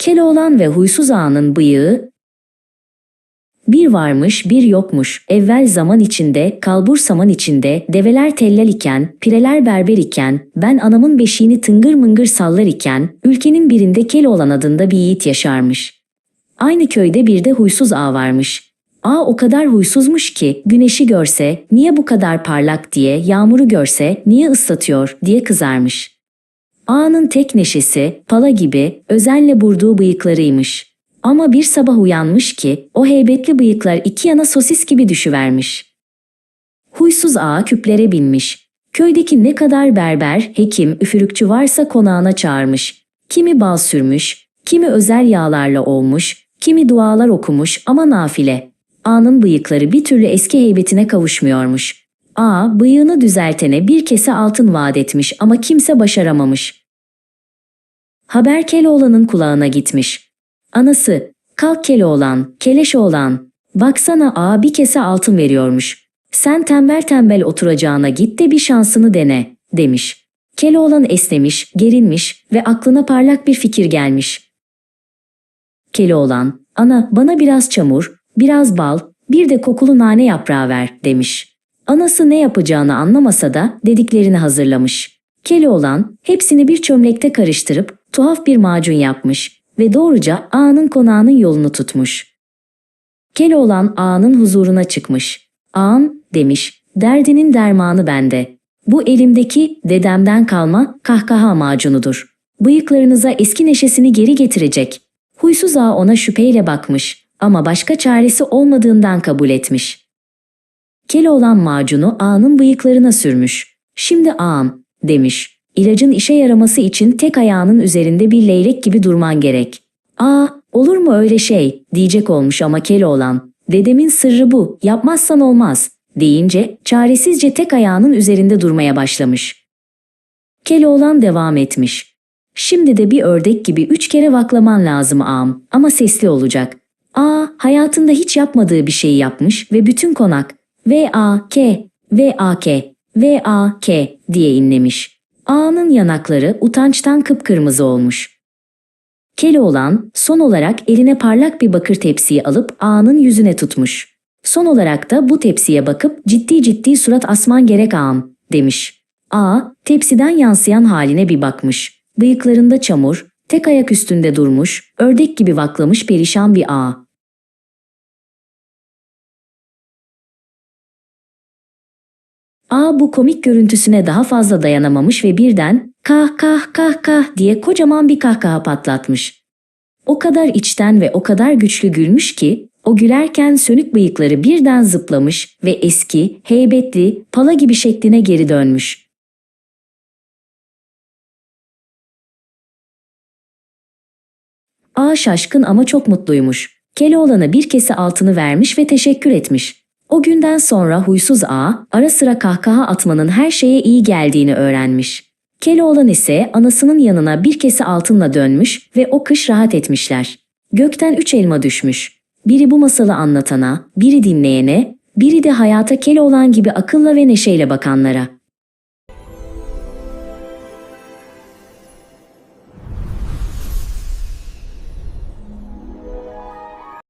Keloğlan ve huysuz ağanın bıyığı bir varmış bir yokmuş. Evvel zaman içinde, kalbur saman içinde, develer tellal iken, pireler berber iken, ben anamın beşiğini tıngır mıngır sallar iken, ülkenin birinde Keloğlan adında bir yiğit yaşarmış. Aynı köyde bir de huysuz ağa varmış. Ağa o kadar huysuzmuş ki güneşi görse niye bu kadar parlak diye, yağmuru görse niye ıslatıyor diye kızarmış. Ağanın tek neşesi pala gibi özenle burduğu bıyıklarıymış. Ama bir sabah uyanmış ki o heybetli bıyıklar iki yana sosis gibi düşüvermiş. Huysuz ağa küplere binmiş. Köydeki ne kadar berber, hekim, üfürükçü varsa konağına çağırmış. Kimi bal sürmüş, kimi özel yağlarla olmuş, kimi dualar okumuş ama nafile. Ağanın bıyıkları bir türlü eski heybetine kavuşmuyormuş. Ağa bıyığını düzeltene bir kese altın vaat etmiş ama kimse başaramamış. Haber Keloğlan'ın kulağına gitmiş. Anası, kalk Keloğlan, keleş oğlan. Baksana ağa bir kese altın veriyormuş. Sen tembel tembel oturacağına git de bir şansını dene, demiş. Keloğlan esnemiş, gerinmiş ve aklına parlak bir fikir gelmiş. Keloğlan, ana bana biraz çamur, biraz bal, bir de kokulu nane yaprağı ver, demiş. Anası ne yapacağını anlamasa da dediklerini hazırlamış. Keloğlan hepsini bir çömlekte karıştırıp tuhaf bir macun yapmış ve doğruca ağanın konağının yolunu tutmuş. Keloğlan ağanın huzuruna çıkmış. Ağam demiş, derdinin dermanı bende. Bu elimdeki dedemden kalma kahkaha macunudur. Bıyıklarınıza eski neşesini geri getirecek. Huysuz ağa ona şüpheyle bakmış ama başka çaresi olmadığından kabul etmiş. Keloğlan macunu ağanın bıyıklarına sürmüş. Şimdi ağam, demiş. İlacın işe yaraması için tek ayağının üzerinde bir leylek gibi durman gerek. Aa, olur mu öyle şey, diyecek olmuş ama Keloğlan. Dedemin sırrı bu, yapmazsan olmaz, deyince çaresizce tek ayağının üzerinde durmaya başlamış. Keloğlan devam etmiş. Şimdi de bir ördek gibi üç kere vaklaman lazım ağam ama sesli olacak. Aa, hayatında hiç yapmadığı bir şeyi yapmış ve bütün konak V-A-K, V-A-K, V-A-K diye inlemiş. Ağanın yanakları utançtan kıpkırmızı olmuş. Keloğlan son olarak eline parlak bir bakır tepsiyi alıp ağanın yüzüne tutmuş. Son olarak da bu tepsiye bakıp ciddi ciddi surat asman gerek ağam demiş. Ağa tepsiden yansıyan haline bir bakmış. Bıyıklarında çamur, tek ayak üstünde durmuş, ördek gibi vaklamış perişan bir ağa. Ağa bu komik görüntüsüne daha fazla dayanamamış ve birden kah kah kah kah diye kocaman bir kahkaha patlatmış. O kadar içten ve o kadar güçlü gülmüş ki o gülerken sönük bıyıkları birden zıplamış ve eski, heybetli, pala gibi şekline geri dönmüş. Ağa şaşkın ama çok mutluymuş. Keloğlan'a bir kese altını vermiş ve teşekkür etmiş. O günden sonra huysuz ağa ara sıra kahkaha atmanın her şeye iyi geldiğini öğrenmiş. Keloğlan ise anasının yanına bir kese altınla dönmüş ve o kış rahat etmişler. Gökten üç elma düşmüş. Biri bu masalı anlatana, biri dinleyene, biri de hayata Keloğlan gibi akılla ve neşeyle bakanlara.